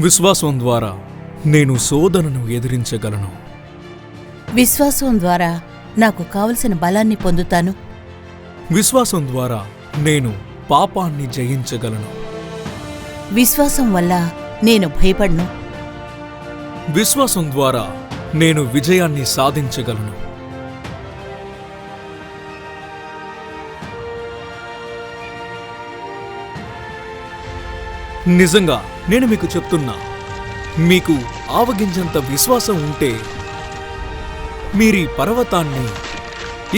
విశ్వాసం ద్వారా నేను శోధనను ఎదిరించగలను. విశ్వాసం ద్వారా నాకు కావలసిన బలాన్ని పొందుతాను. విశ్వాసం ద్వారా నేను పాపాన్ని జయించగలను. విశ్వాసం వల్ల నేను భయపడను. విశ్వాసం ద్వారా నేను విజయాన్ని సాధించగలను. నిజంగా నేను మీకు చెప్తున్నా మీకు ఆవగించంత విశ్వాసం ఉంటే మీరీ పర్వతాన్ని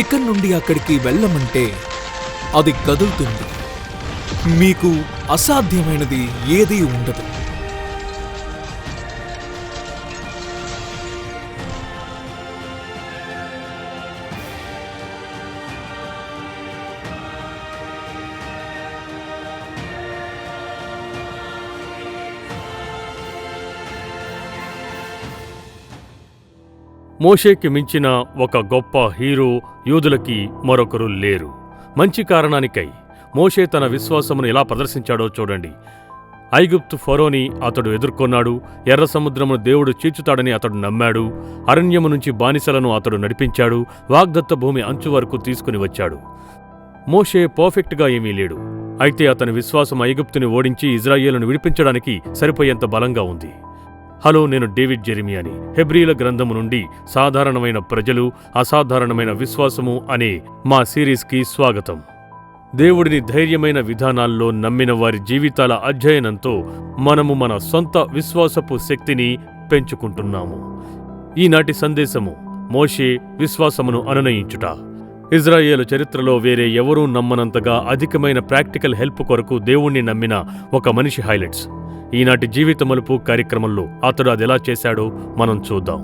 ఇక్కడి నుండి అక్కడికి వెళ్ళమంటే అది కదులుతుంది. మీకు అసాధ్యమైనది ఏదీ ఉండదు. మోషేకి మించిన ఒక గొప్ప హీరో యూదులకి మరొకరు లేరు. మంచి కారణానికై మోషే తన విశ్వాసమును ఎలా ప్రదర్శించాడో చూడండి. ఐగుప్తు ఫరోని అతడు ఎదుర్కొన్నాడు. ఎర్ర సముద్రమును దేవుడు చీల్చుతాడని అతడు నమ్మాడు. అరణ్యము నుంచి బానిసలను అతడు నడిపించాడు. వాగ్దత్త భూమి అంచు వరకు తీసుకుని వచ్చాడు. మోషే పర్ఫెక్ట్గా ఏమీ లేడు. అయితే అతని విశ్వాసం ఐగుప్తుని ఓడించి ఇజ్రాయేలును విడిపించడానికి సరిపోయేంత బలంగా ఉంది. హలో నేను డేవిడ్ జెరిమియాని. హెబ్రీల గ్రంథము నుండి సాధారణమైన ప్రజలు అసాధారణమైన విశ్వాసము అనే మా సిరీస్కి స్వాగతం. దేవుడిని ధైర్యమైన విధానాల్లో నమ్మిన వారి జీవితాల అధ్యయనంతో మనము మన సొంత విశ్వాసపు శక్తిని పెంచుకుంటున్నాము. ఈనాటి సందేశము మోషే విశ్వాసమును అనునయించుట. ఇజ్రాయేల్ చరిత్రలో వేరే ఎవరూ నమ్మనంతగా అధికమైన ప్రాక్టికల్ హెల్ప్ కొరకు దేవుణ్ణి నమ్మిన ఒక మనిషి హైలైట్స్. ఈనాటి జీవిత మలుపు కార్యక్రమంలో అతడు అదెలా చేశాడో మనం చూద్దాం.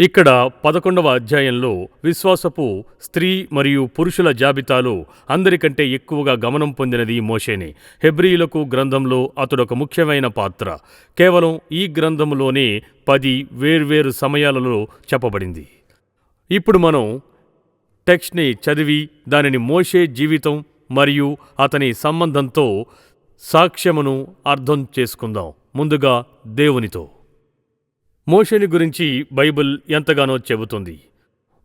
ఇక్కడ పదకొండవ అధ్యాయంలో విశ్వాసపు స్త్రీ మరియు పురుషుల జాబితాలో అందరికంటే ఎక్కువగా గమనం పొందినది మోషేనే. హెబ్రియులకు గ్రంథంలో అతడొక ముఖ్యమైన పాత్ర. కేవలం ఈ గ్రంథంలోనే పది వేర్వేరు సమయాలలో చెప్పబడింది. ఇప్పుడు మనం టెక్స్ట్ని చదివి దానిని మోషే జీవితం మరియు అతని సంబంధంతో సాక్ష్యమును అర్థం చేసుకుందాం. ముందుగా దేవునితో. మోషేని గురించి బైబిల్ ఎంతగానో చెబుతుంది.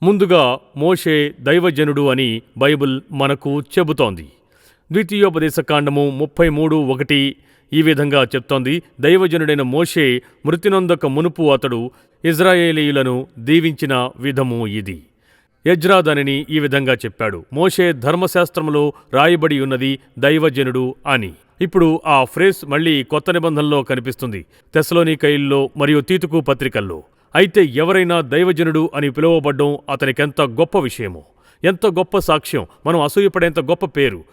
ముందుగా మోషే దైవజనుడు అని బైబిల్ మనకు చెబుతోంది. ద్వితీయోపదేశకాండము ముప్పై మూడు ఒకటి ఈ విధంగా చెప్తోంది. దైవజనుడైన మోషే మృతినొందక మునుపు అతడు ఇజ్రాయేలీయులను దీవించిన విధము ఇది. యజ్రా దానిని ఈ విధంగా చెప్పాడు. మోషే ధర్మశాస్త్రములో రాయబడి ఉన్నది దైవజనుడు అని. ఇప్పుడు ఆ ఫ్రేస్ మళ్ళీ కొత్త నిబంధనలో కనిపిస్తుంది. తెసలోనికైల్లో మరియు తీతుకు పత్రికల్లో. అయితే ఎవరైనా దైవజనుడు అని పిలువబడ్డం అతనికెంత గొప్ప విషయమో? ఎంత గొప్ప సాక్ష్యం? మనం అసూయపడేంత గొప్ప పేరు?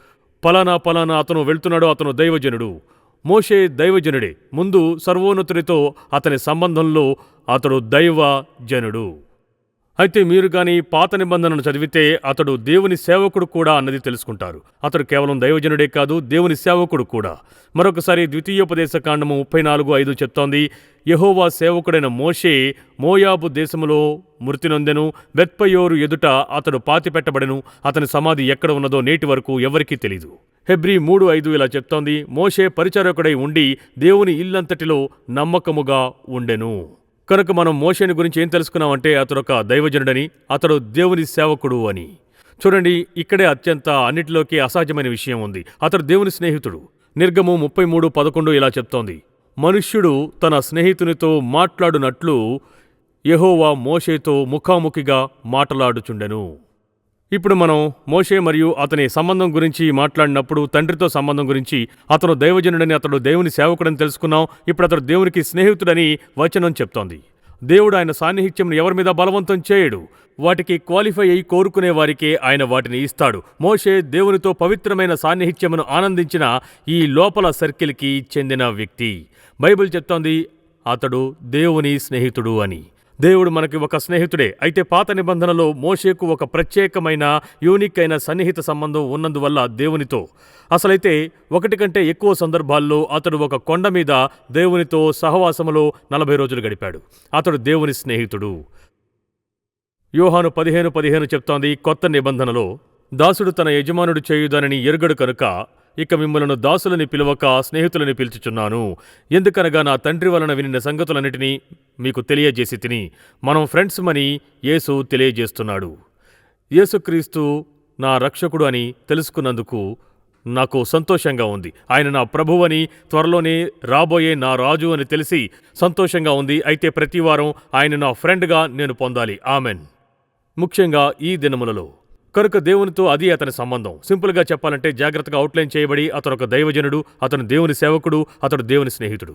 పలానా పలానా అతను వెళ్తున్నాడు అతను దైవజనుడు. మోషే దైవజనుడే. ముందు సర్వోన్నతుడితో అతని సంబంధంలో అతడు దైవజనుడు. అయితే మీరు కానీ పాత నిబంధనను చదివితే అతడు దేవుని సేవకుడు కూడా అన్నది తెలుసుకుంటారు. అతడు కేవలం దైవజనుడే కాదు దేవుని సేవకుడు కూడా. మరొకసారి ద్వితీయోపదేశ కాండము ముప్పై నాలుగు ఐదు చెప్తోంది యహోవా సేవకుడైన మోషే మోయాబు దేశములో మృతి నొందెను బెత్పయోరు ఎదుట అతడు పాతిపెట్టబడెను అతని సమాధి ఎక్కడ ఉన్నదో నేటి వరకు ఎవరికీ తెలీదు. హెబ్రి మూడు ఐదు ఇలా చెప్తోంది మోషే పరిచారకుడై ఉండి దేవుని ఇల్లంతటిలో నమ్మకముగా ఉండెను. కనుక మనం మోషేని గురించి ఏం తెలుసుకున్నామంటే అతడు ఒక దైవజనుడని అతడు దేవుని సేవకుడు అని. చూడండి ఇక్కడే అత్యంత అన్నిటిలోకి అసాధ్యమైన విషయం ఉంది. అతడు దేవుని స్నేహితుడు. నిర్గము ముప్పై మూడు పదకొండు ఇలా చెప్తోంది. మనుష్యుడు తన స్నేహితునితో మాట్లాడునట్లు యహోవా మోషేతో ముఖాముఖిగా మాట్లాడుచుండెను. ఇప్పుడు మనం మోషే మరియు అతని సంబంధం గురించి మాట్లాడినప్పుడు తండ్రితో సంబంధం గురించి అతను దైవజనుడని అతడు దేవుని సేవకుడని తెలుసుకున్నాం. ఇప్పుడు అతడు దేవునికి స్నేహితుడని వచనం చెప్తోంది. దేవుడు ఆయన సాన్నిహిత్యం ఎవరి మీద బలవంతం చేయడు? వాటికి క్వాలిఫై అయి కోరుకునే వారికే ఆయన వాటిని ఇస్తాడు. మోషే దేవునితో పవిత్రమైన సాన్నిహిత్యమును ఆనందించిన ఈ లోపల సర్కిల్కి చెందిన వ్యక్తి. బైబిల్ చెప్తోంది అతడు దేవుని స్నేహితుడు అని. దేవుడు మనకి ఒక స్నేహితుడే. అయితే పాత నిబంధనలో మోషేకు ఒక ప్రత్యేకమైన యూనిక్ అయిన సన్నిహిత సంబంధం ఉన్నందువల్ల దేవునితో. అసలైతే ఒకటి కంటే ఎక్కువ సందర్భాల్లో అతడు ఒక కొండ మీద దేవునితో సహవాసములో నలభై రోజులు గడిపాడు. అతడు దేవుని స్నేహితుడు. యోహాను పదిహేను పదిహేను చెప్తోంది కొత్త నిబంధనలో దాసుడు తన యజమానుడు చేయుదానని ఎరుగడు కనుక ఇక మిమ్మలను దాసులని పిలవక స్నేహితులని పిలుచుచున్నాను. ఎందుకనగా నా తండ్రి వలన వినిన సంగతులన్నిటినీ మీకు తెలియజేసి తిని మనం ఫ్రెండ్స్ మని యేసు తెలియజేస్తున్నాడు. యేసుక్రీస్తు నా రక్షకుడు అని తెలుసుకున్నందుకు నాకు సంతోషంగా ఉంది. ఆయన నా ప్రభువని త్వరలోనే రాబోయే నా రాజు అని తెలిసి సంతోషంగా ఉంది. అయితే ప్రతివారం ఆయన నా ఫ్రెండ్గా నేను పొందాలి. ఆమెన్. ముఖ్యంగా ఈ దినములలో కనుక దేవునితో అది అతని సంబంధం. సింపుల్గా చెప్పాలంటే జాగ్రత్తగా అవుట్లైన్ చేయబడి అతను ఒక దైవజనుడు అతను దేవుని సేవకుడు అతడు దేవుని స్నేహితుడు.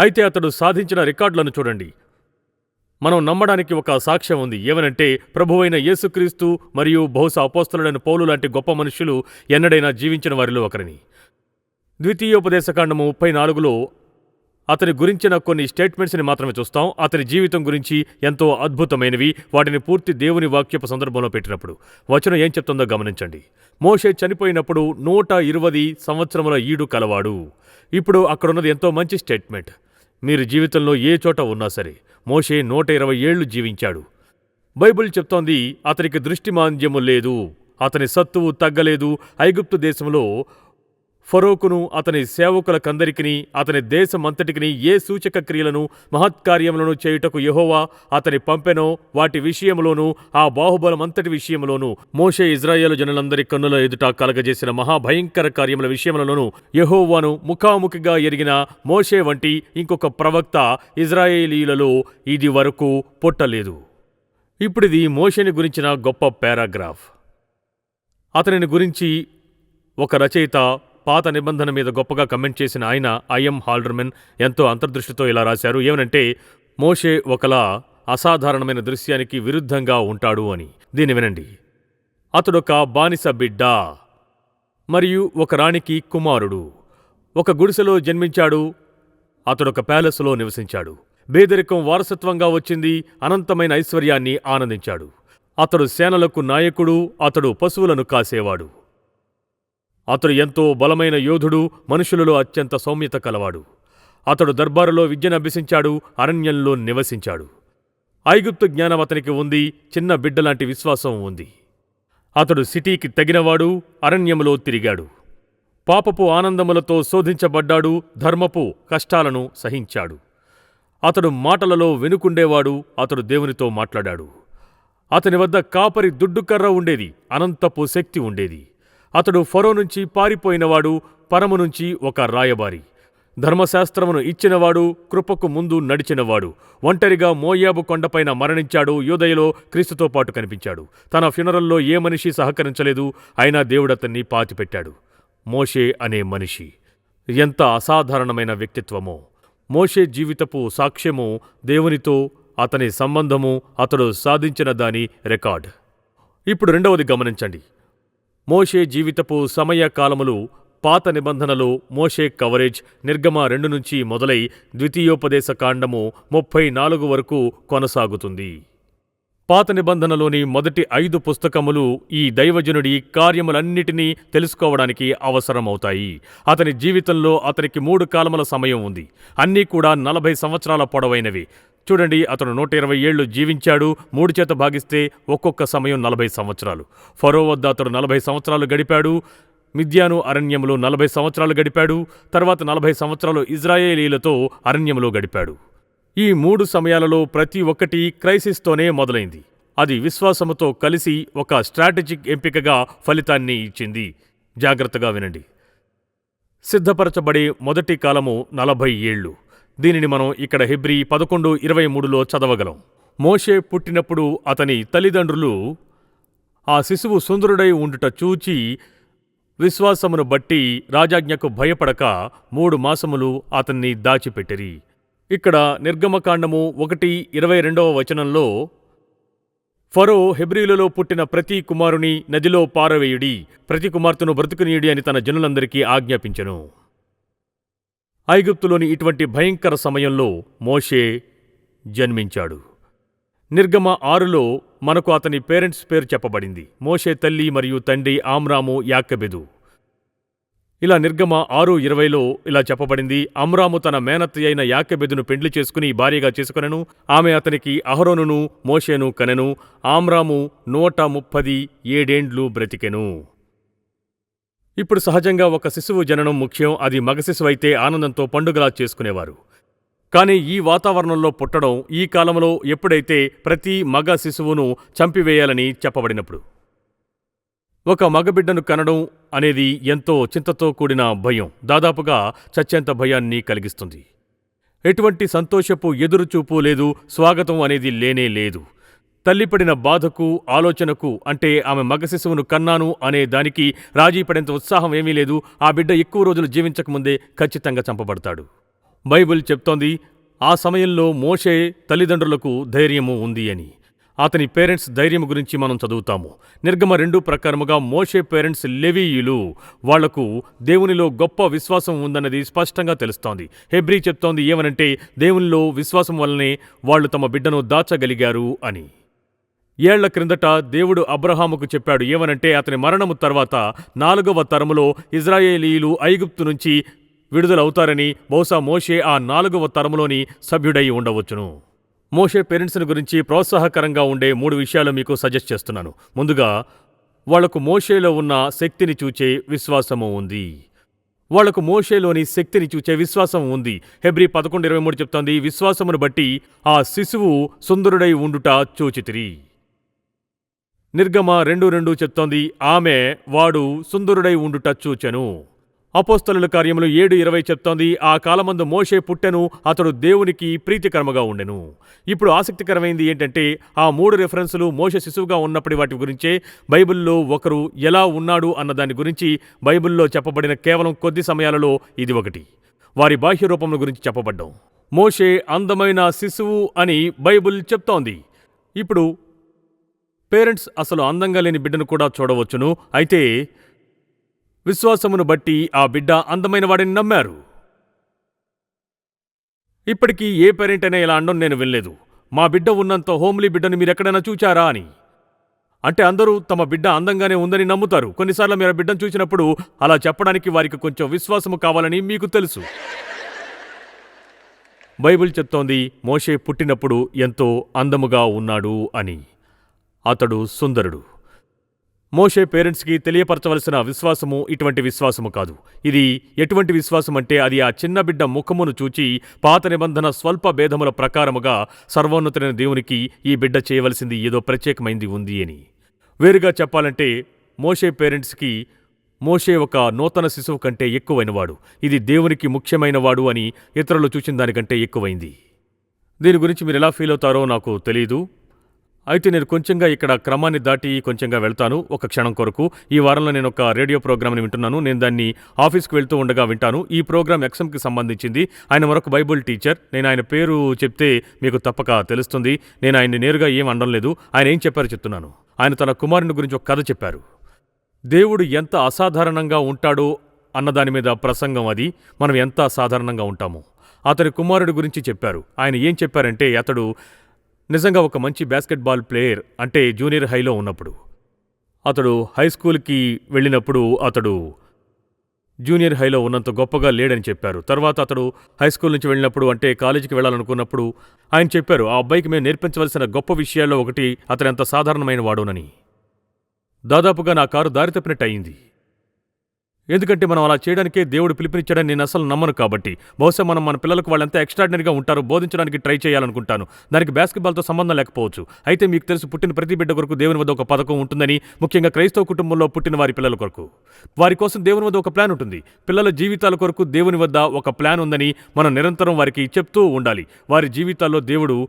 అయితే అతడు సాధించిన రికార్డులను చూడండి. మనం నమ్మడానికి ఒక సాక్ష్యం ఉంది. ఏమనంటే ప్రభువైన యేసుక్రీస్తు మరియు బహుశా అపోస్తలుడైన పౌలు లాంటి గొప్ప మనుషులు ఎన్నడైనా జీవించిన వారిలో ఒకరిని. ద్వితీయోపదేశకాండము ముప్పై నాలుగులో అతని గురించిన కొన్ని స్టేట్మెంట్స్ని మాత్రమే చూస్తాం. అతని జీవితం గురించి ఎంతో అద్భుతమైనవి. వాటిని పూర్తి దేవుని వాక్యపు సందర్భంలో పెట్టినప్పుడు. వచనం ఏం చెప్తుందో గమనించండి. మోషే చనిపోయినప్పుడు నూట ఇరవది సంవత్సరముల ఈడు కలవాడు. ఇప్పుడు అక్కడున్నది ఎంతో మంచి స్టేట్మెంట్. మీరు జీవితంలో ఏ చోట ఉన్నా సరే మోషే నూట ఇరవై ఏళ్ళు జీవించాడు. బైబిల్ చెప్తోంది అతనికి దృష్టి మాంద్యము లేదు అతని సత్తువు తగ్గలేదు ఐగుప్తు దేశంలో ఫరోకును అతని సేవకులకందరికిని అతని దేశమంతటికిని ఏ సూచక క్రియలను మహత్కార్యములను చేయుటకు యెహోవా అతని పంపెనో వాటి విషయంలోనూ ఆ బాహుబలమంతటి విషయంలోనూ మోషే ఇజ్రాయేల్ జనులందరి కన్నుల ఎదుట కలగజేసిన మహాభయంకర కార్యముల విషయములలోనూ యెహోవాను ముఖాముఖిగా ఎరిగిన మోషే వంటి ఇంకొక ప్రవక్త ఇజ్రాయేలీలలో ఇది వరకు పుట్టలేదు. ఇప్పుడిది మోషేని గురించిన గొప్ప పారాగ్రాఫ్. అతనిని గురించి ఒక రచయిత పాత నిబంధన మీద గొప్పగా కమెంట్ చేసిన ఆయన ఐఎం హాల్డర్మెన్ ఎంతో అంతర్దృష్టితో ఇలా రాశారు. ఏమనంటే మోషే ఒకలా అసాధారణమైన దృశ్యానికి విరుద్ధంగా ఉంటాడు అని. దీన్ని వినండి. అతడొక బానిస బిడ్డ మరియు ఒక రాణికి కుమారుడు. ఒక గుడిసెలో జన్మించాడు. అతడొక ప్యాలెస్లో నివసించాడు. బేదరికం వారసత్వంగా వచ్చింది. అనంతమైన ఐశ్వర్యాన్ని ఆనందించాడు. అతడు సేనలకు నాయకుడు అతడు పశువులను కాసేవాడు. అతడు ఎంతో బలమైన యోధుడు మనుషులలో అత్యంత సౌమ్యత కలవాడు. అతడు దర్బారులో విద్యను అభ్యసించాడు అరణ్యంలో నివసించాడు. ఐగుప్తు జ్ఞానం అతనికి ఉంది చిన్న బిడ్డలాంటి విశ్వాసం ఉంది. అతడు సిటీకి తగినవాడు అరణ్యములో తిరిగాడు. పాపపు ఆనందములతో శోధించబడ్డాడు ధర్మపు కష్టాలను సహించాడు. అతడు మాటలలో వెనుకుండేవాడు అతడు దేవునితో మాట్లాడాడు. అతని వద్ద కాపరి దుడ్డుకర్ర ఉండేది అనంతపు శక్తి ఉండేది. అతడు ఫరో నుంచి పారిపోయినవాడు పరము నుంచి ఒక రాయబారి. ధర్మశాస్త్రమును ఇచ్చినవాడు కృపకు ముందు నడిచినవాడు. ఒంటరిగా మోయాబు కొండపైన మరణించాడు యోదయలో క్రీస్తుతో పాటు కనిపించాడు. తన ఫ్యునరల్లో ఏ మనిషి సహకరించలేదు అయినా దేవుడతన్ని పాతిపెట్టాడు. మోషే అనే మనిషి. ఎంత అసాధారణమైన వ్యక్తిత్వమో. మోషే జీవితపు సాక్ష్యము దేవునితో అతని సంబంధము అతడు సాధించిన దాని రికార్డ్. ఇప్పుడు రెండవది గమనించండి. మోషే జీవితపు సమయ కాలములు పాత నిబంధనలో మోషే కవరేజ్ నిర్గమ రెండు నుంచి మొదలై ద్వితీయోపదేశ కాండము ముప్పై నాలుగు వరకు కొనసాగుతుంది. పాత నిబంధనలోని మొదటి ఐదు పుస్తకములు ఈ దైవజనుడి కార్యములన్నిటినీ తెలుసుకోవడానికి అవసరమవుతాయి. అతని జీవితంలో అతనికి మూడు కాలముల సమయం ఉంది. అన్నీ కూడా నలభై సంవత్సరాల పొడవైనవి. చూడండి అతను నూట ఇరవై ఏళ్ళు జీవించాడు మూడు చేత భాగిస్తే ఒక్కొక్క సమయం నలభై సంవత్సరాలు. ఫరో వద్ద అతడు నలభై సంవత్సరాలు గడిపాడు మిద్యాను అరణ్యములో నలభై సంవత్సరాలు గడిపాడు తర్వాత నలభై సంవత్సరాలు ఇజ్రాయేలీలతో అరణ్యములో గడిపాడు. ఈ మూడు సమయాలలో ప్రతి ఒక్కటి క్రైసిస్తోనే మొదలైంది. అది విశ్వాసముతో కలిసి ఒక స్ట్రాటజిక్ ఎంపికగా ఫలితాన్ని ఇచ్చింది. జాగ్రత్తగా వినండి. సిద్ధపరచబడే మొదటి కాలము నలభై ఏళ్ళు. దీనిని మనం ఇక్కడ హెబ్రి పదకొండు ఇరవై మూడులో చదవగలం. మోషే పుట్టినప్పుడు అతని తల్లిదండ్రులు ఆ శిశువు సుందరుడై ఉండుట చూచి విశ్వాసమును బట్టి రాజాజ్ఞకు భయపడక మూడు మాసములు అతన్ని దాచిపెట్టిరి. ఇక్కడ నిర్గమకాండము ఒకటి ఇరవై రెండవ వచనంలో ఫరో హెబ్రీలలో పుట్టిన ప్రతి కుమారుని నదిలో పారవేయుడి ప్రతి కుమార్తెను బ్రతుకునీయుడి అని తన జనులందరికీ ఆజ్ఞాపించెను. ఐగుప్తులోని ఇటువంటి భయంకర సమయంలో మోషే జన్మించాడు. నిర్గమ ఆరులో మనకు అతని పేరెంట్స్ పేరు చెప్పబడింది. మోషే తల్లి మరియు తండ్రి ఆమ్రాము యాక్కబెదు ఇలా నిర్గమ ఆరు ఇరవైలో ఇలా చెప్పబడింది. అమ్రాము తన మేనత్తి అయిన యాకెబెదును పెండ్లి చేసుకుని భార్యగా చేసుకొనెను. ఆమె అతనికి అహరోనును మోషేను కనెను. ఆమ్రాము నూట ముప్పది ఏడేండ్లు బ్రతికెను. ఇప్పుడు సహజంగా ఒక శిశువు జననం ముఖ్యం అది మగ శిశువు అయితే ఆనందంతో పండుగలా చేసుకునేవారు. కానీ ఈ వాతావరణంలో పుట్టడం ఈ కాలంలో ఎప్పుడైతే ప్రతి మగ శిశువును చంపివేయాలని చెప్పబడినప్పుడు. ఒక మగబిడ్డను కనడం అనేది ఎంతో చింతతో కూడిన భయం దాదాపుగా చచ్చేంత భయాన్ని కలిగిస్తుంది. ఎటువంటి సంతోషపు ఎదురుచూపు లేదు స్వాగతం అనేది లేనే లేదు. తల్లిపడిన బాధకు ఆలోచనకు అంటే ఆమె మగ శిశువును కన్నాను అనే దానికి రాజీ పడేంత ఉత్సాహం ఏమీ లేదు. ఆ బిడ్డ ఎక్కువ రోజులు జీవించకముందే ఖచ్చితంగా చంపబడతాడు. బైబిల్ చెప్తోంది ఆ సమయంలో మోషే తల్లిదండ్రులకు ధైర్యము ఉంది అని. అతని పేరెంట్స్ ధైర్యం గురించి మనం చదువుతాము. నిర్గమ రెండు ప్రకారముగా మోషే పేరెంట్స్ లెవీయులు వాళ్ళకు దేవునిలో గొప్ప విశ్వాసం ఉందన్నది స్పష్టంగా తెలుస్తోంది. హెబ్రీ చెప్తోంది ఏమనంటే దేవునిలో విశ్వాసం వల్లనే వాళ్ళు తమ బిడ్డను దాచగలిగారు అని. ఏళ్ళ క్రిందట దేవుడు అబ్రహాముకు చెప్పాడు ఏమనంటే అతని మరణము తర్వాత నాలుగవ తరములో ఇజ్రాయేలీలు ఐగుప్తు నుంచి విడుదలవుతారని బహుశా మోషే ఆ నాలుగవ తరములోని సభ్యుడై ఉండవచ్చును. మోషే పేరెంట్స్ని గురించి ప్రోత్సాహకరంగా ఉండే మూడు విషయాలు మీకు సజెస్ట్ చేస్తున్నాను. ముందుగా వాళ్ళకు మోషేలో ఉన్న శక్తిని చూచే విశ్వాసము ఉంది. వాళ్ళకు మోషేలోని శక్తిని చూచే విశ్వాసం ఉంది. హెబ్రి పదకొండు ఇరవై మూడు చెప్తోంది విశ్వాసమును బట్టి ఆ శిశువు సుందరుడై ఉండుట చూచితిరి. నిర్గమ రెండు రెండు చెప్తోంది ఆమె వాడు సుందరుడై ఉండుట చూచెను. అపోస్తలుల కార్యములు ఏడు ఇరవై చెప్తోంది ఆ కాలమందు మోషే పుట్టెను అతడు దేవునికి ప్రీతికరముగా ఉండెను. ఇప్పుడు ఆసక్తికరమైంది ఏంటంటే ఆ మూడు రెఫరెన్సులు మోష శిశువుగా ఉన్నప్పటి వాటి గురించే బైబిల్లో ఒకరు ఎలా ఉన్నాడు అన్న దాని గురించి బైబిల్లో చెప్పబడిన కేవలం కొద్ది సమయాలలో ఇది ఒకటి. వారి బాహ్య రూపముల గురించి చెప్పబడ్డం. మోషే అందమైన శిశువు అని బైబిల్ చెప్తోంది. ఇప్పుడు పేరెంట్స్ అసలు అందంగా లేని బిడ్డను కూడా చూడవచ్చును. అయితే విశ్వాసమును బట్టి ఆ బిడ్డ అందమైన వాడిని నమ్మారు. ఇప్పటికీ ఏ పేరెంట్ అయినా ఇలా అనడం నేను వినలేదు. మా బిడ్డ ఉన్నంత హోమ్లీ బిడ్డను మీరెక్కడైనా చూచారా అని. అంటే అందరూ తమ బిడ్డ అందంగానే ఉందని నమ్ముతారు. కొన్నిసార్లు మీరు ఆ బిడ్డను చూసినప్పుడు అలా చెప్పడానికి వారికి కొంచెం విశ్వాసము కావాలని మీకు తెలుసు. బైబిల్ చెప్తోంది మోషే పుట్టినప్పుడు ఎంతో అందముగా ఉన్నాడు అని. అతడు సుందరుడు. మోషే పేరెంట్స్కి తెలియపరచవలసిన విశ్వాసము ఇటువంటి విశ్వాసము కాదు. ఇది ఎటువంటి విశ్వాసం అంటే అది ఆ చిన్న బిడ్డ ముఖమును చూచి పాత నిబంధన స్వల్ప భేదముల ప్రకారముగా సర్వోన్నతులైన దేవునికి ఈ బిడ్డ చేయవలసింది ఏదో ప్రత్యేకమైంది ఉంది అని. వేరుగా చెప్పాలంటే మోషే పేరెంట్స్కి మోషే ఒక నూతన శిశువు కంటే ఎక్కువైనవాడు. ఇది దేవునికి ముఖ్యమైనవాడు అని ఇతరులు చూసిన దానికంటే ఎక్కువైంది. దీని గురించి మీరు ఎలా ఫీల్ అవుతారో నాకు తెలియదు అయితే నేను కొంచెంగా ఇక్కడ క్రమాన్ని దాటి కొంచెంగా వెళ్తాను. ఒక క్షణం కొరకు. ఈ వారంలో నేను ఒక రేడియో ప్రోగ్రామ్ని వింటున్నాను. నేను దాన్ని ఆఫీస్కి వెళ్తూ ఉండగా వింటాను. ఈ ప్రోగ్రామ్ ఎక్సమ్కి సంబంధించింది. ఆయన మరొక బైబుల్ టీచర్. నేను ఆయన పేరు చెప్తే మీకు తప్పక తెలుస్తుంది. నేను ఆయన్ని నేరుగా ఏం అనడం లేదు. ఆయన ఏం చెప్పారో చెప్తున్నాను. ఆయన తన కుమారుని గురించి ఒక కథ చెప్పారు. దేవుడు ఎంత అసాధారణంగా ఉంటాడో అన్న దాని మీద ప్రసంగం అది. మనం ఎంత అసాధారణంగా ఉంటామో. అతని కుమారుడి గురించి చెప్పారు. ఆయన ఏం చెప్పారంటే అతడు నిజంగా ఒక మంచి బాస్కెట్బాల్ ప్లేయర్ అంటే జూనియర్ హైలో ఉన్నప్పుడు. అతడు హై స్కూల్కి వెళ్ళినప్పుడు అతడు జూనియర్ హైలో ఉన్నంత గొప్పగా లేడని చెప్పారు. తర్వాత అతడు హై స్కూల్ నుంచి వెళ్ళినప్పుడు అంటే కాలేజీకి వెళ్ళాలనుకున్నప్పుడు ఆయన చెప్పారు ఆ అబ్బాయికి మేము నేర్పించవలసిన గొప్ప విషయాల్లో ఒకటి అతను ఎంత సాధారణమైన వాడునని. దాదాపుగా నా కారు దారి తప్పినట్టు అయింది. ఎందుకంటే మనం అలా చేయడానికే దేవుడు పిలుపునిచ్చాడని నేను అసలు నమ్మను కాబట్టి. బహుశా మనం మన పిల్లలకు వాళ్ళంతా ఎక్స్ట్రాడినరీగా ఉంటారు బోధించడానికి ట్రై చేయాలనుకుంటాను. దానికి బాస్కెట్బాల్తో సంబంధం లేకపోవచ్చు. అయితే మీకు తెలుసు పుట్టిన ప్రతి బిడ్డ కొరకు దేవుని వద్ద ఒక పథకం ఉంటుందని ముఖ్యంగా క్రైస్తవ కుటుంబంలో పుట్టిన వారి పిల్లల కొరకు. వారి కోసం దేవుని వద్ద ఒక ప్లాన్ ఉంటుంది. పిల్లల జీవితాల కొరకు దేవుని వద్ద ఒక ప్లాన్ ఉందని మనం నిరంతరం వారికి చెప్తూ ఉండాలి. వారి జీవితాల్లో దేవుడు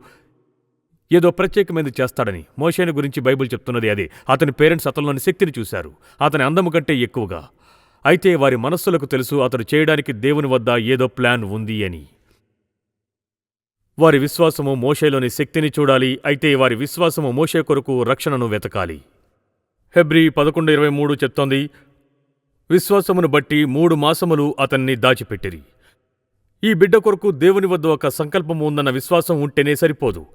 ఏదో ప్రత్యేకమైనది చేస్తాడని మోషేని గురించి బైబిల్ చెప్తున్నది అదే. అతని పేరెంట్స్ అతనిలోని శక్తిని చూశారు. అతని అందము కంటే ఎక్కువగా. అయితే వారి మనస్సులకు తెలుసు అతడు చేయడానికి దేవుని వద్ద ఏదో ప్లాన్ ఉంది అని. వారి విశ్వాసము మోషేలోని శక్తిని చూడాలి అయితే వారి విశ్వాసము మోషే కొరకు రక్షణను వెతకాలి. హెబ్రి పదకొండు ఇరవై మూడు చెప్తోంది విశ్వాసమును బట్టి మూడు మాసములు అతన్ని దాచిపెట్టిరి. ఈ బిడ్డ కొరకు దేవుని వద్ద ఒక సంకల్పం ఉందన్న విశ్వాసం ఉంటేనే సరిపోదు.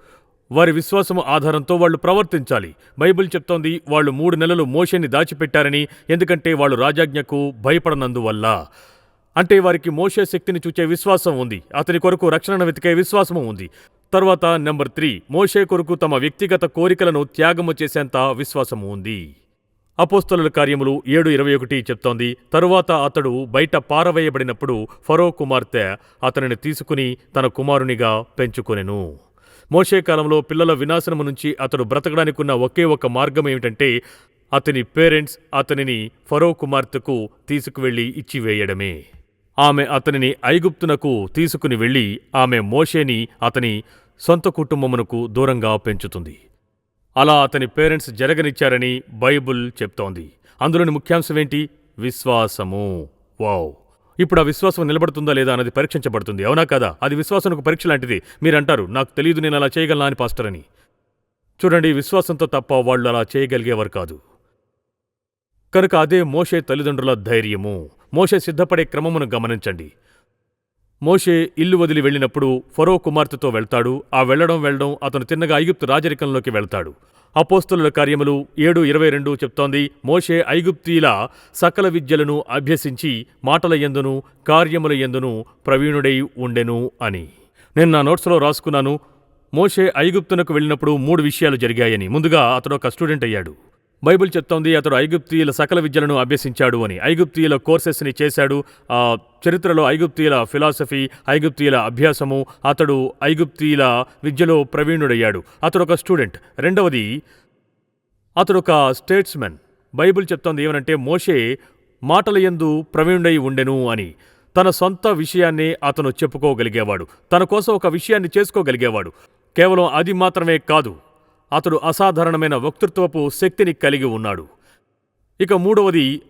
వారి విశ్వాసము ఆధారంతో వాళ్ళు ప్రవర్తించాలి. బైబిల్ చెప్తోంది వాళ్ళు మూడు నెలలు మోషేని దాచిపెట్టారని ఎందుకంటే వాళ్ళు రాజాజ్ఞకు భయపడనందువల్ల. అంటే వారికి మోషే శక్తిని చూచే విశ్వాసం ఉంది. అతని కొరకు రక్షణను వెతికే విశ్వాసము ఉంది. తర్వాత నెంబర్ త్రీ మోషే కొరకు తమ వ్యక్తిగత కోరికలను త్యాగము చేసేంత విశ్వాసము ఉంది. అపోస్తలుల కార్యములు ఏడు ఇరవై ఒకటి చెప్తోంది. తరువాత అతడు బయట పారవేయబడినప్పుడు ఫరో కుమార్తె అతనిని తీసుకుని తన కుమారునిగా పెంచుకొనెను. మోషే కాలంలో పిల్లల వినాశనము నుంచి అతడు బ్రతకడానికి ఉన్న ఒకే ఒక మార్గం ఏమిటంటే అతని పేరెంట్స్ అతనిని ఫరో కుమార్తెకు తీసుకువెళ్ళి ఇచ్చివేయడమే. ఆమె అతనిని ఐగుప్తునకు తీసుకుని వెళ్ళి ఆమె మోషేని అతని సొంత కుటుంబమునకు దూరంగా పెంచుతుంది. అలా అతని పేరెంట్స్ జరగనిచ్చారని బైబుల్ చెప్తోంది. అందులోని ముఖ్యాంశం ఏంటి విశ్వాసము. వావ్! ఇప్పుడు ఆ విశ్వాసం నిలబడుతుందా లేదా అన్నది పరీక్షించబడుతుంది. అవునా కదా? అది విశ్వాసంకు పరీక్ష లాంటిది. మీరంటారు నాకు తెలియదు నేను అలా చేయగలనా అని పాస్టర్ అని. చూడండి విశ్వాసంతో తప్ప వాళ్ళు అలా చేయగలిగేవారు కాదు. కనుక అదే మోషే తల్లిదండ్రుల ధైర్యము. మోషే సిద్ధపడే క్రమమును గమనించండి. మోషే ఇల్లు వదిలి వెళ్ళినప్పుడు ఫరో కుమార్తెతో వెళ్తాడు. ఆ వెళ్ళడం వెళ్ళడం అతను తిన్నగా ఐగుప్తు రాజరికంలోకి వెళ్తాడు. అపోస్తుల కార్యములు ఏడు ఇరవై రెండు చెప్తోంది. మోషే ఐగుప్తీల సకల విద్యలను అభ్యసించి మాటల ఎందును కార్యముల ఎందును ప్రవీణుడై ఉండెను అని. నేను నా నోట్స్లో రాసుకున్నాను. మోషే ఐగుప్తునకు వెళ్ళినప్పుడు మూడు విషయాలు జరిగాయని. ముందుగా అతడు ఒక స్టూడెంట్ అయ్యాడు. బైబిల్ చెప్తోంది అతడు ఐగుప్తీయుల సకల విద్యలను అభ్యసించాడు అని. ఐగుప్తీయుల కోర్సెస్ని చేశాడు. ఆ చరిత్రలో ఐగుప్తీయుల ఫిలాసఫీ ఐగుప్తీయుల అభ్యాసము అతడు ఐగుప్తీయుల విద్యలో ప్రవీణుడయ్యాడు. అతడు ఒక స్టూడెంట్. రెండవది అతడు ఒక స్టేట్స్మెన్. బైబిల్ చెప్తోంది ఏమనంటే మోషే మాటల యందు ప్రవీణుడై ఉండెను అని. తన సొంత విషయాన్ని అతను చెప్పుకోగలిగేవాడు. తన కోసం ఒక విషయాన్ని చేసుకోగలిగేవాడు. కేవలం అది మాత్రమే కాదు అతడు అసాధారణమైన వక్తృత్వపు శక్తిని కలిగి ఉన్నాడు. ఇక మూడవది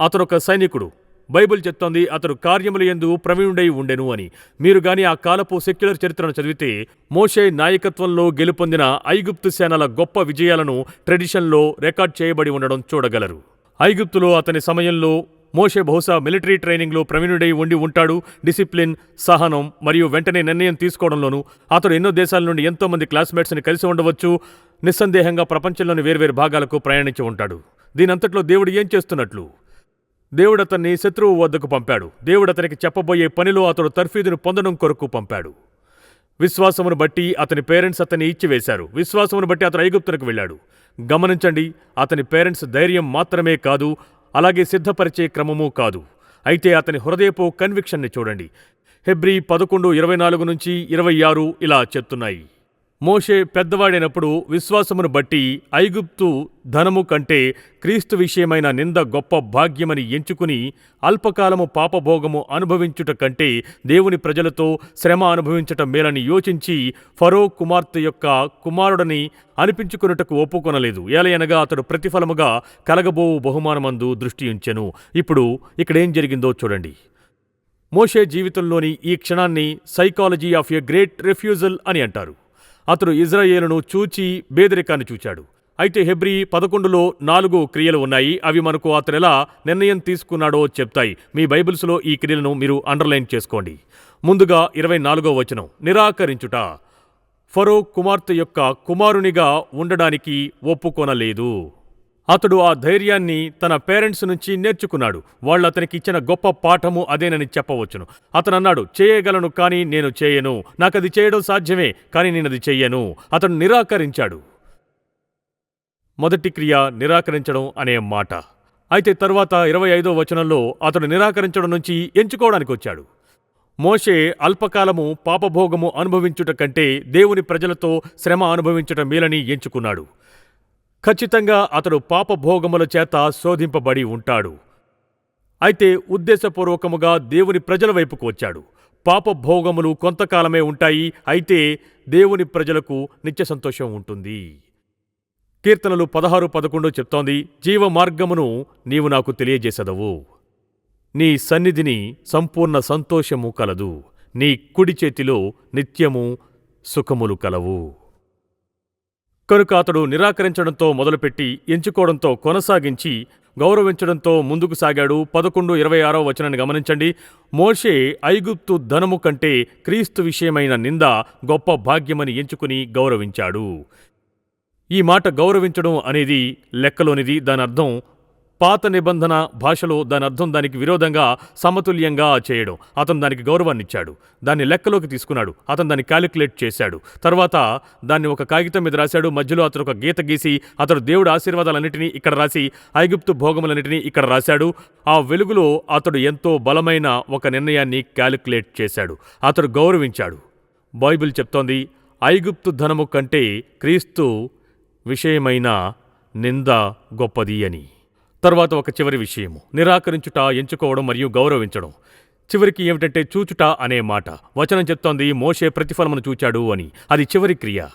అతడొక సైనికుడు. బైబిల్ చెప్తోంది అతడు కార్యముల ఎందు ప్రవీణుడై ఉండెను అని. మీరు గాని ఆ కాలపు సెక్యులర్ చరిత్రను చదివితే మోషే నాయకత్వంలో గెలుపొందిన ఐగుప్తు సేనల గొప్ప విజయాలను ట్రెడిషన్లో రికార్డ్ చేయబడి ఉండడం చూడగలరు. ఐగుప్తులో అతని సమయంలో మోషే బహుశా మిలిటరీ ట్రైనింగ్లో ప్రవీణుడై ఉండి ఉంటాడు. డిసిప్లిన్ సహనం మరియు వెంటనే నిర్ణయం తీసుకోవడంలోనూ అతడు ఎన్నో దేశాల నుండి ఎంతోమంది క్లాస్మేట్స్ని కలిసి ఉండవచ్చు. నిస్సందేహంగా ప్రపంచంలోని వేర్వేరు భాగాలకు ప్రయాణించి ఉంటాడు. దీనంతట్లో దేవుడు ఏం చేస్తున్నట్లు? దేవుడు అతన్ని శత్రువు వద్దకు పంపాడు. దేవుడు అతనికి చెప్పబోయే పనిలో అతడు తర్ఫీదును పొందడం కొరకు పంపాడు. విశ్వాసమును బట్టి అతని పేరెంట్స్ అతన్ని ఇచ్చివేశారు. విశ్వాసమును బట్టి అతను ఐగుప్తునికి వెళ్ళాడు. గమనించండి అతని పేరెంట్స్ ధైర్యం మాత్రమే కాదు అలాగే సిద్ధపరిచే క్రమము కాదు. అయితే అతని హృదయపు కన్విక్షన్ని చూడండి. హెబ్రీ పదకొండు ఇరవై నాలుగు నుంచి ఇరవై ఆరు ఇలా చెప్తున్నాయి. మోషే పెద్దవాడైనప్పుడు విశ్వాసమును బట్టి ఐగుప్తు ధనము కంటే క్రీస్తు విషయమైన నింద గొప్ప భాగ్యమని ఎంచుకుని అల్పకాలము పాపభోగము అనుభవించుట కంటే దేవుని ప్రజలతో శ్రమ అనుభవించటం మేలని యోచించి ఫరో కుమార్తె యొక్క కుమారుడని అనిపించుకున్నటకు ఒప్పుకొనలేదు. ఏలయనగా అతడు ప్రతిఫలముగా కలగబోవు బహుమానమందు దృష్టి ఉంచెను. ఇప్పుడు ఇక్కడేం జరిగిందో చూడండి. మోషే జీవితంలోని ఈ క్షణాన్ని psychology of a great refusal అని అంటారు. అతడు ఇజ్రాయేలును చూచి బేదరికాన్ని చూచాడు. అయితే హెబ్రీ పదకొండులో నాలుగు క్రియలు ఉన్నాయి. అవి మనకు అతను ఎలా నిర్ణయం తీసుకున్నాడో చెప్తాయి. మీ బైబిల్స్లో ఈ క్రియలను మీరు అండర్లైన్ చేసుకోండి. ముందుగా ఇరవై నాలుగో వచనం. నిరాకరించుట. ఫరో కుమార్తె యొక్క కుమారునిగా ఉండడానికి ఒప్పుకొనలేదు. అతడు ఆ ధైర్యాన్ని తన పేరెంట్స్ నుంచి నేర్చుకున్నాడు. వాళ్ళు అతనికి ఇచ్చిన గొప్ప పాఠము అదేనని చెప్పవచ్చును. అతను అన్నాడు చేయగలను కానీ నేను చేయను. నాకు అది చేయడం సాధ్యమే కానీ నేనది చెయ్యను. అతను నిరాకరించాడు. మొదటి క్రియ నిరాకరించడం అనే మాట. అయితే తర్వాత ఇరవై ఐదో వచనంలో అతడు నిరాకరించడం నుంచి ఎంచుకోవడానికి వచ్చాడు. మోషే అల్పకాలము పాపభోగము అనుభవించుట కంటే దేవుని ప్రజలతో శ్రమ అనుభవించుట మేలని ఎంచుకున్నాడు. ఖచ్చితంగా అతడు పాపభోగముల చేత శోధింపబడి ఉంటాడు. అయితే ఉద్దేశపూర్వకముగా దేవుని ప్రజల వైపుకు వచ్చాడు. పాపభోగములు కొంతకాలమే ఉంటాయి అయితే దేవుని ప్రజలకు నిత్య సంతోషం ఉంటుంది. కీర్తనలు పదహారు పదకొండు చెప్తోంది జీవ మార్గమును నీవు నాకు తెలియజేసదవు. నీ సన్నిధిని సంపూర్ణ సంతోషము కలదు. నీ కుడి చేతిలో నిత్యము సుఖములు కలవు. కనుక అతడు నిరాకరించడంతో మొదలుపెట్టి ఎంచుకోవడంతో కొనసాగించి గౌరవించడంతో ముందుకు సాగాడు. పదకొండు ఇరవై ఆరో వచనాన్ని గమనించండి. మోషే ఐగుప్తు ధనము కంటే క్రీస్తు విషయమైన నింద గొప్ప భాగ్యమని ఎంచుకుని గౌరవించాడు. ఈ మాట గౌరవించడం అనేది లెక్కలోనిది. దాని అర్థం పాత నిబంధన భాషలో దాని అర్థం దానికి విరోధంగా సమతుల్యంగా చేయడం. అతను దానికి గౌరవాన్నిచ్చాడు. దాన్ని లెక్కలోకి తీసుకున్నాడు. అతను దాన్ని క్యాలిక్యులేట్ చేశాడు. తర్వాత దాన్ని ఒక కాగితం మీద రాశాడు. మధ్యలో అతను ఒక గీత గీసి అతడు దేవుడు ఆశీర్వాదాలన్నింటినీ ఇక్కడ రాసి ఐగుప్తు భోగములన్నింటినీ ఇక్కడ రాశాడు. ఆ వెలుగులో అతడు ఎంతో బలమైన ఒక నిర్ణయాన్ని క్యాలిక్యులేట్ చేశాడు. అతడు గౌరవించాడు. బైబిల్ చెప్తోంది ఐగుప్తు ధనము కంటే క్రీస్తు విషయమైన నింద గొప్పది అని. తర్వాత ఒక చివరి విషయము. నిరాకరించుట ఎంచుకోవడం మరియు గౌరవించడం. చివరికి ఏమిటంటే చూచుట అనే మాట. వచనం చెప్తోంది మోషే ప్రతిఫలమును చూచాడు అని. అది చివరి క్రియ.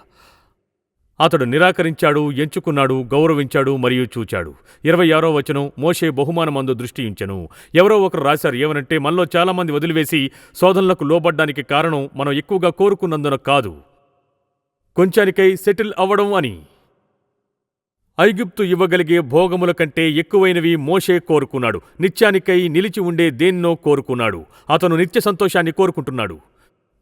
అతడు నిరాకరించాడు ఎంచుకున్నాడు గౌరవించాడు మరియు చూచాడు. ఇరవై ఆరో వచనం మోషే బహుమానమందు దృష్టి ఉంచెను ఎవరో ఒకరు రాశారు ఏమనంటే మనలో చాలామంది వదిలివేసి శోధనలకు లోబడ్డానికి కారణం మనం ఎక్కువగా కోరుకున్నందున కాదు. కొంచానికై సెటిల్ అవ్వడం అని. ఐగుప్తు ఇవ్వగలిగే భోగముల కంటే ఎక్కువైనవి మోషే కోరుకున్నాడు. నిత్యానికై నిలిచి ఉండే దేన్నో కోరుకున్నాడు. అతను నిత్య సంతోషాన్ని కోరుకుంటున్నాడు.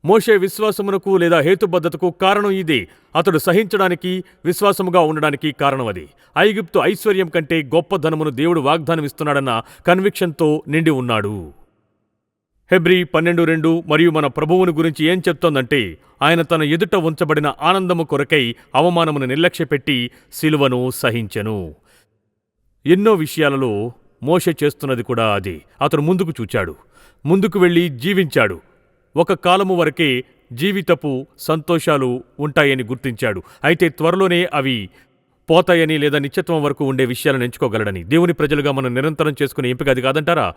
మోషే విశ్వాసమునకు లేదా హేతుబద్ధతకు కారణం ఇదే. అతడు సహించడానికి విశ్వాసముగా ఉండడానికి కారణం అది. ఐగుప్తు ఐశ్వర్యం కంటే గొప్ప ధనమును దేవుడు వాగ్దానం ఇస్తున్నాడన్న కన్విక్షన్తో నిండి ఉన్నాడు. హెబ్రి పన్నెండు రెండు మరియు మన ప్రభువుని గురించి ఏం చెప్తోందంటే ఆయన తన ఎదుట ఉంచబడిన ఆనందము కొరకై అవమానమును నిర్లక్ష్యపెట్టి శిలువను సహించెను. ఎన్నో విషయాలలో మోష చేస్తున్నది కూడా అది. అతను ముందుకు చూచాడు. ముందుకు వెళ్ళి జీవించాడు. ఒక కాలము వరకే జీవితపు సంతోషాలు ఉంటాయని గుర్తించాడు. అయితే త్వరలోనే అవి పోతాయని లేదా నిత్యత్వం వరకు ఉండే విషయాలను ఎంచుకోగలడని. దేవుని ప్రజలుగా మనం నిరంతరం చేసుకునే ఎంపిక అది కాదంటారా?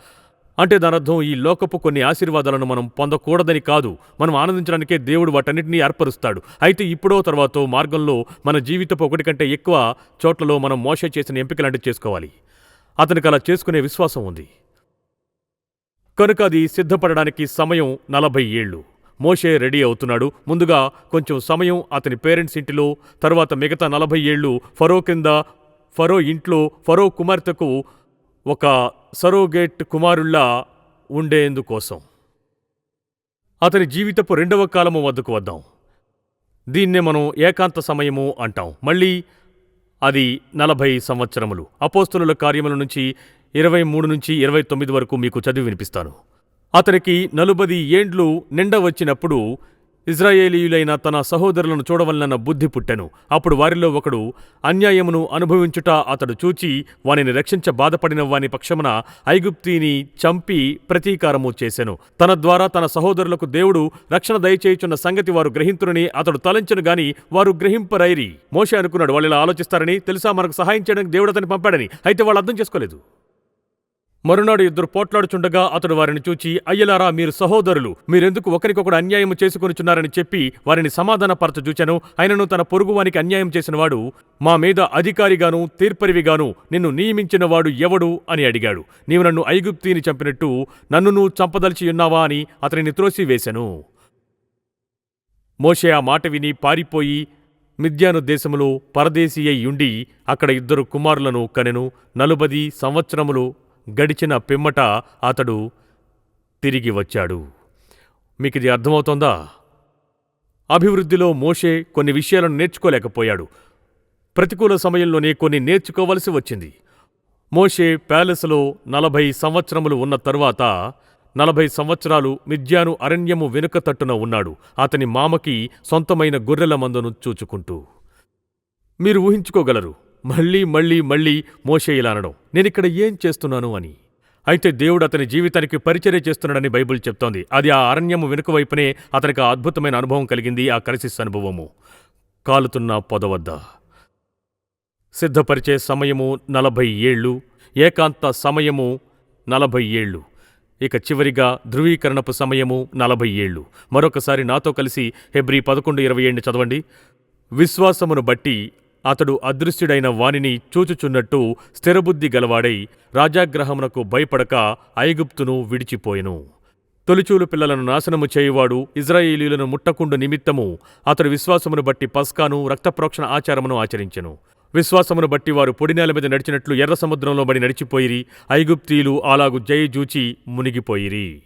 అంటే దాని అర్థం ఈ లోకపు కొన్ని ఆశీర్వాదాలను మనం పొందకూడదని కాదు. మనం ఆనందించడానికే దేవుడు వాటన్నిటినీ ఏర్పరుస్తాడు. అయితే ఇప్పుడో తర్వాతో మార్గంలో మన జీవితపు ఒకటి కంటే ఎక్కువ చోట్లలో మనం మోస చేసిన ఎంపికలాంటివి చేసుకోవాలి. అతనికి అలా చేసుకునే విశ్వాసం ఉంది. కనుక అది సిద్ధపడడానికి సమయం నలభై ఏళ్ళు. మోషే రెడీ అవుతున్నాడు. ముందుగా కొంచెం సమయం అతని పేరెంట్స్ ఇంటిలో తర్వాత మిగతా నలభై ఏళ్ళు ఫరో కింద ఫరో ఇంట్లో ఫరో కుమార్తెకు ఒక సరోగేట్ కుమారుల్లా ఉండేందుకోసం. అతని జీవితపు రెండవ కాలము వద్దకు వద్దాం. దీన్నే మనం ఏకాంత సమయము అంటాం. మళ్ళీ అది నలభై సంవత్సరములు. అపోస్తుల కార్యముల నుంచి ఇరవై మూడు నుంచి ఇరవై తొమ్మిది వరకు మీకు చదివి వినిపిస్తాను. అతనికి నలుబది ఏండ్లు నిండ వచ్చినప్పుడు ఇజ్రాయేలీయులైన తన సహోదరులను చూడవలనన్న బుద్ధి పుట్టెను. అప్పుడు వారిలో ఒకడు అన్యాయమును అనుభవించుట అతడు చూచి వానిని రక్షించ బాధపడిన వాని పక్షమున ఐగుప్తిని చంపి ప్రతీకారము చేసెను. తన ద్వారా తన సహోదరులకు దేవుడు రక్షణ దయచేయుచున్న సంగతి వారు గ్రహింతురని అతడు తలంచను గాని వారు గ్రహింపరైరి. మోషే అనుకున్నాడు వాళ్ళు ఇలా ఆలోచిస్తారని తెలుసా? మనకు సహాయం చేయడానికి దేవుడు అతన్ని పంపాడని. అయితే వాళ్ళు అర్థం చేసుకోలేదు. మరునాడు ఇద్దరు పోట్లాడుచుండగా అతడు వారిని చూచి అయ్యలారా మీరు సహోదరులు. మీరెందుకు ఒకరికొకడు అన్యాయం చేసుకునిచున్నారని చెప్పి వారిని సమాధానపరచజూచాను. ఆయనను తన పొరుగువానికి అన్యాయం చేసినవాడు మా మీద అధికారిగాను తీర్పరివిగాను నిన్ను నియమించినవాడు ఎవడు? అని అడిగాడు. నీవు నన్ను ఐగుప్తిని చంపినట్టు నన్ను నువ్వు చంపదలిచి ఉన్నావా? అని అతనిని త్రోసివేశను మోషే ఆ మాట విని పారిపోయి మిద్యాను దేశములో పరదేశీ అక్కడ ఇద్దరు కుమారులను కనెను. నలుబది సంవత్సరములు గడిచిన పిమ్మట అతడు తిరిగి వచ్చాడు. మీకిది అర్థమవుతోందా? అభివృద్ధిలో మోషే కొన్ని విషయాలను నేర్చుకోలేకపోయాడు. ప్రతికూల సమయంలోనే కొన్ని నేర్చుకోవలసి వచ్చింది. మోషే ప్యాలెస్లో నలభై సంవత్సరములు ఉన్న తరువాత నలభై సంవత్సరాలు మిద్యాను అరణ్యము వెనుక తట్టున ఉన్నాడు. అతని మామకి సొంతమైన గొర్రెల మందను చూచుకుంటూ. మీరు ఊహించుకోగలరు. మళ్ళీ మళ్ళీ మళ్ళీ మోషే ఇలా అనడం. నేనిక్కడ ఏం చేస్తున్నాను? అని. అయితే దేవుడు అతని జీవితానికి పరిచర్య చేస్తున్నాడని బైబిల్ చెప్తోంది. అది ఆ అరణ్యము వెనుక వైపునే అతనికి ఆ అద్భుతమైన అనుభవం కలిగింది ఆ కరసిస్ అనుభవము. కాలుతున్న పొదవద్ద సిద్ధపరిచే సమయము నలభై ఏళ్ళు. ఏకాంత సమయము నలభై ఏళ్ళు. ఇక చివరిగా ధృవీకరణపు సమయము నలభై ఏళ్ళు. మరొకసారి నాతో కలిసి హెబ్రీ పదకొండు ఇరవై ఏడు చదవండి. విశ్వాసమును బట్టి అతడు అదృశ్యుడైన వానిని చూచుచున్నట్టు స్థిరబుద్ధి గలవాడై రాజాగ్రహమునకు భయపడక ఐగుప్తును విడిచిపోయెను. తొలిచూలు పిల్లలను నాశనము చేయువాడు ఇజ్రాయేలీలను ముట్టకుండు నిమిత్తము అతడు విశ్వాసమును బట్టి పస్కాను రక్తప్రోక్షణ ఆచారమును ఆచరించెను. విశ్వాసమును బట్టి వారు పొడినేల మీద నడిచినట్లు ఎర్ర సముద్రంలో బడి నడిచిపోయిరి ఐగుప్తీయులు అలాగు జయజూచి మునిగిపోయిరి.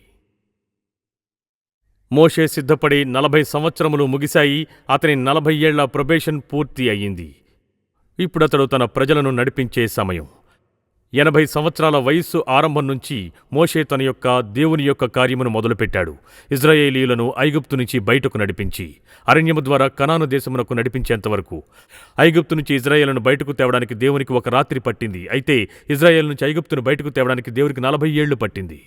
మోషే సిద్ధపడి నలభై సంవత్సరములు ముగిశాయి అతని నలభై ఏళ్ళ ప్రొబేషన్ పూర్తి అయ్యింది. ఇప్పుడతడు తన ప్రజలను నడిపించే సమయం. ఎనభై సంవత్సరాల వయస్సు ఆరంభం నుంచి మోషే తన యొక్క దేవుని యొక్క కార్యమును మొదలుపెట్టాడు. ఇజ్రాయేలీలను ఐగుప్తు నుంచి బయటకు నడిపించి అరణ్యము ద్వారా కనాను దేశమునకు నడిపించేంతవరకు ఐగుప్తు నుంచి ఇజ్రాయేలును బయటకు తేవడానికి దేవునికి ఒక రాత్రి పట్టింది. అయితే ఇజ్రాయేల్ నుంచి ఐగుప్తును బయటకు తేవడానికి దేవునికి నలభై ఏళ్ళు పట్టింది.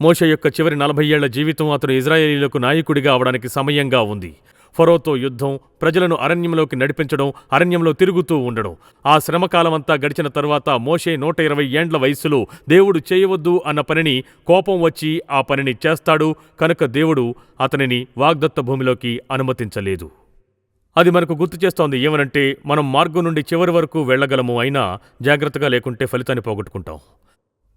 మోషే యొక్క చివరి నలభై ఏళ్ళ జీవితం అతను ఇజ్రాయేలీలకు నాయకుడిగా అవడానికి సమయంగా ఉంది. ఫరోతో యుద్ధం ప్రజలను అరణ్యంలోకి నడిపించడం అరణ్యంలో తిరుగుతూ ఉండడం. ఆ శ్రమకాలమంతా గడిచిన తరువాత మోషే నూట ఇరవై ఏండ్ల వయస్సులో దేవుడు చేయవద్దు అన్న పనిని కోపం వచ్చి ఆ పనిని చేస్తాడు కనుక దేవుడు అతనిని వాగ్దత్త భూమిలోకి అనుమతించలేదు. అది మనకు గుర్తు చేస్తోంది ఏమనంటే మనం మార్గం నుండి చివరి వరకు వెళ్ళగలము అయినా జాగ్రత్తగా లేకుంటే ఫలితాన్ని పోగొట్టుకుంటాం.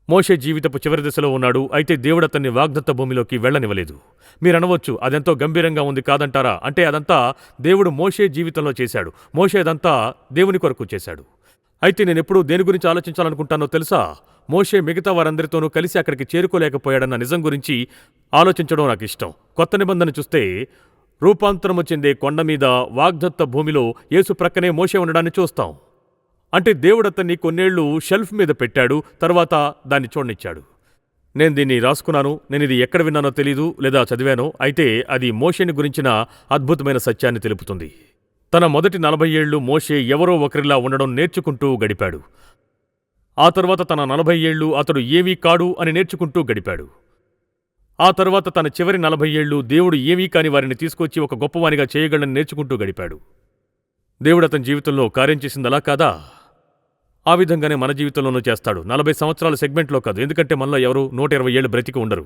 మోషే జీవితపు చివరి దశలో ఉన్నాడు. అయితే దేవుడు అతన్ని వాగ్దత్త భూమిలోకి వెళ్ళనివ్వలేదు. మీరు అనవచ్చు అదెంతో గంభీరంగా ఉంది కాదంటారా? అంటే అదంతా దేవుడు మోషే జీవితంలో చేశాడు. మోషే అదంతా దేవుని కొరకు చేశాడు. అయితే నేను ఎప్పుడూ దేని గురించి ఆలోచించాలనుకుంటానో తెలుసా? మోషే మిగతా వారందరితోనూ కలిసి అక్కడికి చేరుకోలేకపోయాడన్న నిజం గురించి ఆలోచించడం నాకు ఇష్టం. కొత్త నిబంధన చూస్తే రూపాంతరము చెందే కొండ మీద వాగ్దత్త భూమిలో యేసు ప్రక్కనే మోషే ఉండడాన్ని చూస్తాం. అంటే దేవుడు అతన్ని కొన్నేళ్ళు షెల్ఫ్ మీద పెట్టాడు తర్వాత దాన్ని చూడనిచ్చాడు. నేను దీన్ని రాసుకున్నాను నేను ఇది ఎక్కడ విన్నానో తెలీదు లేదా చదివానో అయితే అది మోషేని గురించిన అద్భుతమైన సత్యాన్ని తెలుపుతుంది. తన మొదటి నలభై ఏళ్ళు మోషే ఎవరో ఒకరిలా ఉండడం నేర్చుకుంటూ గడిపాడు. ఆ తర్వాత తన నలభై ఏళ్ళు అతడు ఏమీ కాడు అని నేర్చుకుంటూ గడిపాడు. ఆ తర్వాత తన చివరి నలభై ఏళ్ళు దేవుడు ఏమీ కాని వారిని తీసుకొచ్చి ఒక గొప్పవానిగా చేయగలని నేర్చుకుంటూ గడిపాడు. దేవుడు అతని జీవితంలో కార్యం చేసింది అలా కాదా? ఆ విధంగానే మన జీవితంలోనూ చేస్తాడు. నలభై సంవత్సరాల సెగ్మెంట్లో కాదు. ఎందుకంటే మనలో ఎవరు నూట ఇరవై ఏళ్ళు బ్రతికి ఉండరు.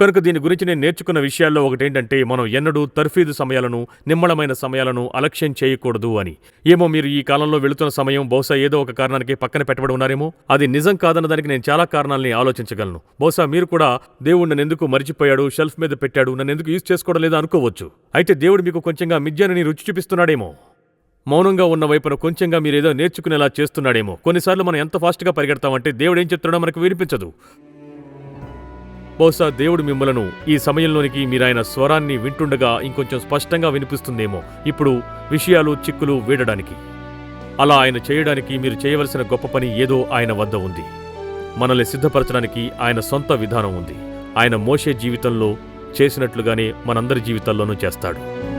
కనుక దీని గురించి నేను నేర్చుకున్న విషయాల్లో ఒకటేంటంటే మనం ఎన్నడూ తర్ఫీదు సమయాలను నిమ్మళమైన సమయాలను అలక్ష్యం చేయకూడదు అని. ఏమో మీరు ఈ కాలంలో వెళుతున్న సమయం బహుశా ఏదో ఒక కారణానికి పక్కన పెట్టబడి ఉన్నారేమో? అది నిజం కాదన్న దానికి నేను చాలా కారణాలని ఆలోచించగలను. బహుశా మీరు కూడా దేవుడు నన్ను ఎందుకు మర్చిపోయాడు షెల్ఫ్ మీద పెట్టాడు నన్ను ఎందుకు యూజ్ చేసుకోవడం లేదో అనుకోవచ్చు. అయితే దేవుడు మీకు కొంచెంగా మిథ్యాన్ని రుచి చూపిస్తున్నాడేమో. మౌనంగా ఉన్న వైపున కొంచెంగా మీరేదో నేర్చుకునేలా చేస్తున్నాడేమో. కొన్నిసార్లు మనం ఎంత ఫాస్ట్గా పరిగెడతామంటే దేవుడు ఏం చెప్తున్నాడో మనకు వినిపించదు. బహుశా దేవుడు మిమ్మలను ఈ సమయంలోనికి మీరాయన స్వరాన్ని వింటుండగా ఇంకొంచెం స్పష్టంగా వినిపిస్తుందేమో. ఇప్పుడు విషయాలు చిక్కులు వీడడానికి. అలా ఆయన చేయడానికి మీరు చేయవలసిన గొప్ప పని ఏదో ఆయన వద్ద ఉంది. మనల్ని సిద్ధపరచడానికి ఆయన సొంత విధానం ఉంది. ఆయన మోషే జీవితంలో చేసినట్లుగానే మనందరి జీవితాల్లోనూ చేస్తాడు.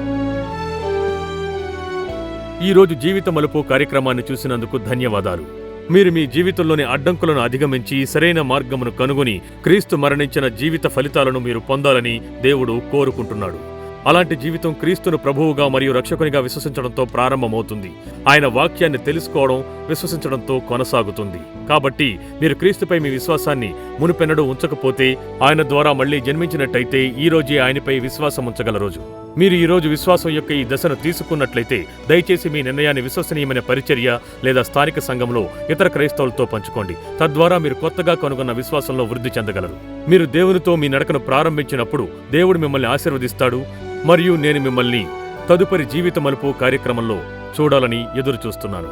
ఈ రోజు జీవిత మలుపు కార్యక్రమాన్ని చూసినందుకు ధన్యవాదాలు. మీరు మీ జీవితంలోని అడ్డంకులను అధిగమించి సరైన మార్గమును కనుగొని క్రీస్తు మరణించిన జీవిత ఫలితాలను మీరు పొందాలని దేవుడు కోరుకుంటున్నాడు. అలాంటి జీవితం క్రీస్తును ప్రభువుగా మరియు రక్షకునిగా విశ్వసించడంతో ప్రారంభమవుతుంది. ఆయన వాక్యాన్ని తెలుసుకోవడం విశ్వసించడంతో కొనసాగుతుంది. కాబట్టి మీరు క్రీస్తుపై మీ విశ్వాసాన్ని మునుపెన్నడూ ఉంచకపోతే ఆయన ద్వారా మళ్ళీ జన్మించినట్టయితే ఈ రోజే ఆయనపై విశ్వాసం ఉంచగల రోజు. మీరు ఈ రోజు విశ్వాసం యొక్క ఈ దశను తీసుకున్నట్లయితే దయచేసి మీ నిర్ణయాన్ని విశ్వసనీయమైన పరిచర్య లేదా స్థానిక సంఘంలో ఇతర క్రైస్తవులతో పంచుకోండి. తద్వారా మీరు కొత్తగా కనుగొన్న విశ్వాసంలో వృద్ధి చెందగలరు. మీరు దేవునితో మీ నడకను ప్రారంభించినప్పుడు దేవుడు మిమ్మల్ని ఆశీర్వదిస్తాడు మరియు నేను మిమ్మల్ని తదుపరి జీవిత మలుపు కార్యక్రమంలో చూడాలని ఎదురుచూస్తున్నాను.